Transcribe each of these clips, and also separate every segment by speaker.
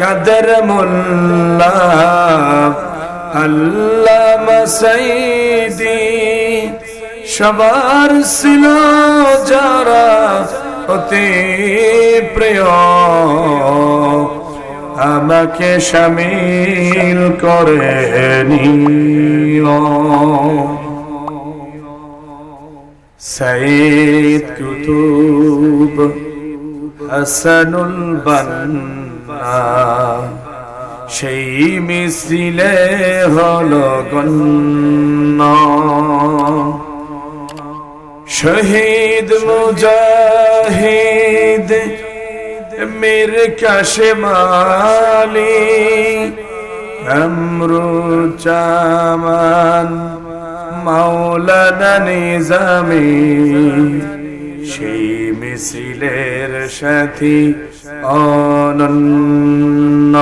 Speaker 1: কাদের মোল্লা আল্লাহ মাসাইদি সবার ছিল যারা অতি প্রিয়। আমাকে শামিল করে সৈয়দ কুতুব হাসানুল বান্না। সেই মিছিলে হলো গণ্য। শহীদ মুজাহিদ মীর কাশেমালি আমরুজ্জামান মাওলানা নিজামি। সেই মিছিলের সাথী অনন্য।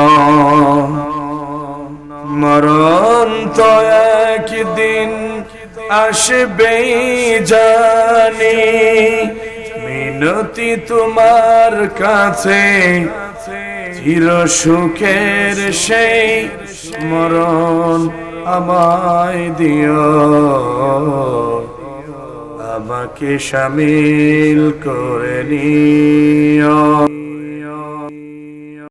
Speaker 1: মরণ তো একদিন আসবেই জানি। মিনতি তোমার কাছে চির সুখের সেই মরণ আমায় দিও। আমাকে শামিল করে নিও।